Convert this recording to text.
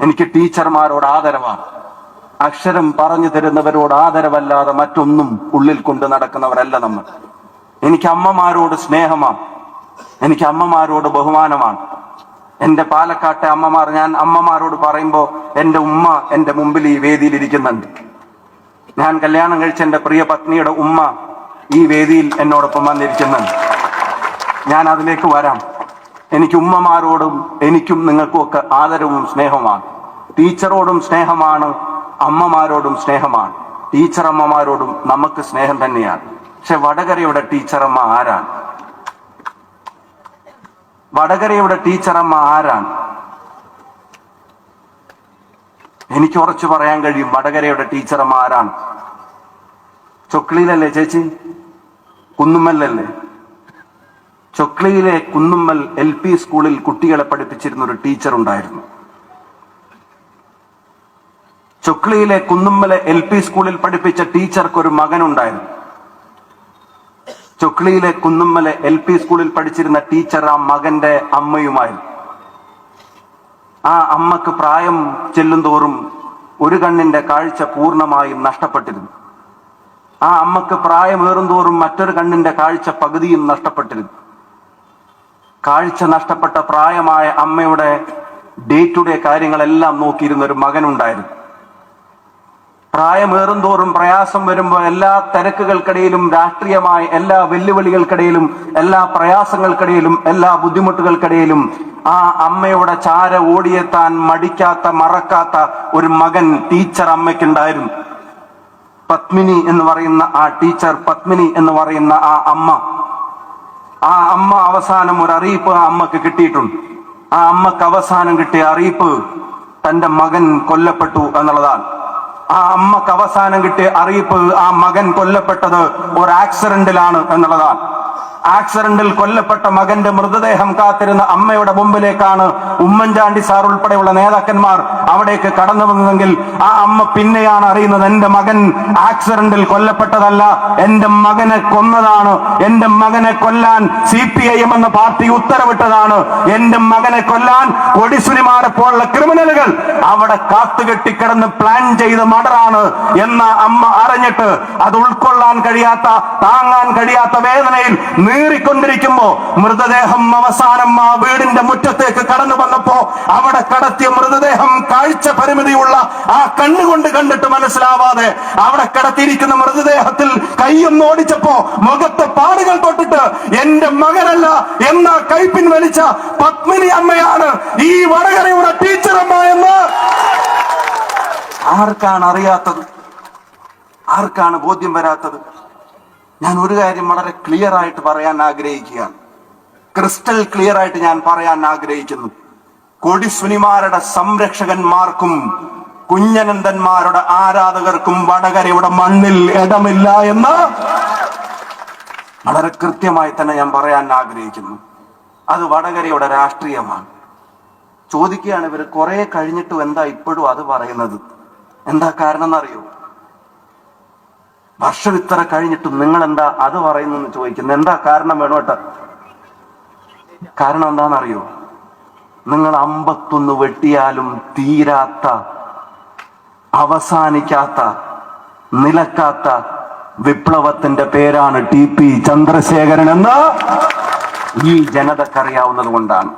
എനിക്ക് ടീച്ചർമാരോട് ആദരവാണ്. അക്ഷരം പറഞ്ഞു തരുന്നവരോട് ആദരവല്ലാതെ മറ്റൊന്നും ഉള്ളിൽ കൊണ്ട് നടക്കുന്നവരല്ല നമ്മൾ. എനിക്ക് അമ്മമാരോട് സ്നേഹമാണ്. എനിക്ക് അമ്മമാരോട് ബഹുമാനമാണ്. എന്റെ പാലക്കാട്ടെ അമ്മമാർ ഞാൻ അമ്മമാരോട് പറയുമ്പോൾ എന്റെ ഉമ്മ എന്റെ മുമ്പിൽ ഈ വേദിയിൽ ഇരിക്കുന്നുണ്ട്. ഞാൻ കല്യാണം കഴിച്ച എന്റെ പ്രിയ പത്നിയുടെ ഉമ്മ ഈ വേദിയിൽ എന്നോടൊപ്പം വന്നിരിക്കുന്നുണ്ട്. ഞാൻ അതിലേക്ക് വരാം. എനിക്ക് ഉമ്മമാരോടും എനിക്കും നിങ്ങൾക്കും ഒക്കെ ആദരവും സ്നേഹമാണ്. ടീച്ചറോടും സ്നേഹമാണ് അമ്മമാരോടും സ്നേഹമാണ്. ടീച്ചറമ്മമാരോടും നമുക്ക് സ്നേഹം തന്നെയാണ്. പക്ഷെ വടകരയുടെ ടീച്ചറമ്മ ആരാണ്? വടകരയുടെ ടീച്ചറമ്മ ആരാണ്? എനിക്ക് ഉറച്ചു പറയാൻ കഴിയും വടകരയുടെ ടീച്ചറമ്മ ആരാണ്. ചൊക്ലിയിലല്ലേ ചേച്ചി? കുന്നുമ്മലല്ലേ ചൊക്ലിയിലെ കുന്നുമ്മൽ എൽ പി സ്കൂളിൽ കുട്ടികളെ പഠിപ്പിച്ചിരുന്ന ഒരു ടീച്ചർ ഉണ്ടായിരുന്നു. ചൊക്ലിയിലെ കുന്നുമ്മലെ എൽ പി സ്കൂളിൽ പഠിപ്പിച്ച ടീച്ചർക്ക് ഒരു മകനുണ്ടായിരുന്നു. ചൊക്ലിയിലെ കുന്നുമ്മലെ എൽ പി സ്കൂളിൽ പഠിച്ചിരുന്ന ടീച്ചർ ആ മകന്റെ അമ്മയുമായിരുന്നു. ആ അമ്മയ്ക്ക് പ്രായം ചെല്ലുന്തോറും ഒരു കണ്ണിന്റെ കാഴ്ച പൂർണമായും നഷ്ടപ്പെട്ടിരുന്നു. ആ അമ്മയ്ക്ക് പ്രായമേറും തോറും മറ്റൊരു കണ്ണിന്റെ കാഴ്ച പകുതിയും നഷ്ടപ്പെട്ടിരുന്നു. കാഴ്ച നഷ്ടപ്പെട്ട പ്രായമായ അമ്മയുടെ ഡേ ടു ഡേ കാര്യങ്ങളെല്ലാം നോക്കിയിരുന്ന ഒരു മകനുണ്ടായിരുന്നു. പ്രായമേറും തോറും പ്രയാസം വരുമ്പോൾ എല്ലാ തിരക്കുകൾക്കിടയിലും രാഷ്ട്രീയമായ എല്ലാ വെല്ലുവിളികൾക്കിടയിലും എല്ലാ പ്രയാസങ്ങൾക്കിടയിലും എല്ലാ ബുദ്ധിമുട്ടുകൾക്കിടയിലും ആ അമ്മയുടെ ചാര ഓടിയെത്താൻ മടിക്കാത്ത മറക്കാത്ത ഒരു മകൻ ടീച്ചർ അമ്മയ്ക്കുണ്ടായിരുന്നു. പത്മിനി എന്ന് പറയുന്ന ആ ടീച്ചർ പത്മിനി എന്ന് പറയുന്ന ആ അമ്മ ആ അമ്മ അവസാനം ഒരു അറിയിപ്പ് ആ അമ്മയ്ക്ക് കിട്ടിയിട്ടുണ്ട്. ആ അമ്മയ്ക്ക് അവസാനം കിട്ടിയ അറിയിപ്പ് തന്റെ മകൻ കൊല്ലപ്പെട്ടു എന്നുള്ളതാണ്. ആ അമ്മയ്ക്ക് അവസാനം കിട്ടിയ അറിയിപ്പ് ആ മകൻ കൊല്ലപ്പെട്ടത് ഒരു ആക്സിഡന്റിലാണ് എന്നുള്ളതാണ്. ആക്സിഡന്റിൽ കൊല്ലപ്പെട്ട മകന്റെ മൃതദേഹം കാത്തിരുന്ന അമ്മയുടെ മുമ്പിലേക്കാണ് ഉമ്മൻചാണ്ടി സാർ ഉൾപ്പെടെയുള്ള നേതാക്കന്മാർ അവിടേക്ക് കടന്നു വന്നതെങ്കിൽ ആ അമ്മ പിന്നെയാണ് അറിയുന്നത് എന്റെ മകൻ ആക്സിഡന്റിൽ കൊല്ലപ്പെട്ടതല്ല എന്റെ മകനെ കൊന്നതാണ് എന്റെ മകനെ കൊല്ലാൻ സി പി ഐ എം എന്ന പാർട്ടി ഉത്തരവിട്ടതാണ് എന്റെ മകനെ കൊല്ലാൻ ഒടിസുരിമാരെ പോലുള്ള ക്രിമിനലുകൾ അവിടെ കാത്തുകെട്ടിക്കിടന്ന് പ്ലാൻ ചെയ്ത മർഡറാണ് എന്ന അമ്മ അറിഞ്ഞിട്ട് അത് ഉൾക്കൊള്ളാൻ കഴിയാത്ത താങ്ങാൻ കഴിയാത്ത വേദനയിൽ നീറിക്കൊണ്ടിരിക്കുമ്പോ മൃതദേഹം അവസാനം ആ വീടിന്റെ മുറ്റത്തേക്ക് കടന്നു വന്നപ്പോ അവിടെ കടത്തിയ മൃതദേഹം കാഴ്ച പരിമിതിയുള്ള ആ കണ്ണുകൊണ്ട് കണ്ടിട്ട് മനസ്സിലാവാതെ അവിടെ കടത്തിയിരിക്കുന്ന മൃതദേഹത്തിൽ കൈയൊന്ന് ഓടിച്ചപ്പോ മുഖത്ത് പാടുകൾ തൊട്ടിട്ട് എന്റെ മകനല്ല എന്ന കൈപ്പിൻ വലിച്ച പത്മിനി അമ്മയാണ് ഈ വടകരയുടെ ടീച്ചർ അമ്മ എന്ന് ആർക്കാണ് അറിയാത്തത്? ആർക്കാണ് ബോധ്യം വരാത്തത്? ഞാൻ ഒരു കാര്യം വളരെ ക്ലിയർ ആയിട്ട് പറയാൻ ആഗ്രഹിക്കുകയാണ്. ക്രിസ്റ്റൽ ക്ലിയർ ആയിട്ട് ഞാൻ പറയാൻ ആഗ്രഹിക്കുന്നു. കൊടിസുനിമാരുടെ സംരക്ഷകന്മാർക്കും കുഞ്ഞനന്ദന്മാരുടെ ആരാധകർക്കും വടകരയുടെ മണ്ണിൽ ഇടമില്ല എന്ന് വളരെ കൃത്യമായി തന്നെ ഞാൻ പറയാൻ ആഗ്രഹിക്കുന്നു. അത് വടകരയുടെ രാഷ്ട്രീയമാണ്. ചോദിക്കുകയാണ് ഇവർ കുറെ കഴിഞ്ഞിട്ടും എന്താ ഇപ്പോഴും അത് പറയുന്നത്? എന്താ കാരണം എന്നറിയോ വർഷം ഇത്ര കഴിഞ്ഞിട്ടും നിങ്ങൾ എന്താ അത് പറയുന്നു എന്ന് ചോദിക്കുന്നു. എന്താ കാരണം വേണോ കാരണം എന്താണെന്നറിയോ? നിങ്ങൾ അമ്പത്തൊന്ന് വെട്ടിയാലും തീരാത്ത അവസാനിക്കാത്ത നിലക്കാത്ത വിപ്ലവത്തിന്റെ പേരാണ് ടി പി ചന്ദ്രശേഖരൻ എന്ന് ഈ ജനതക്കറിയാവുന്നത് കൊണ്ടാണ്.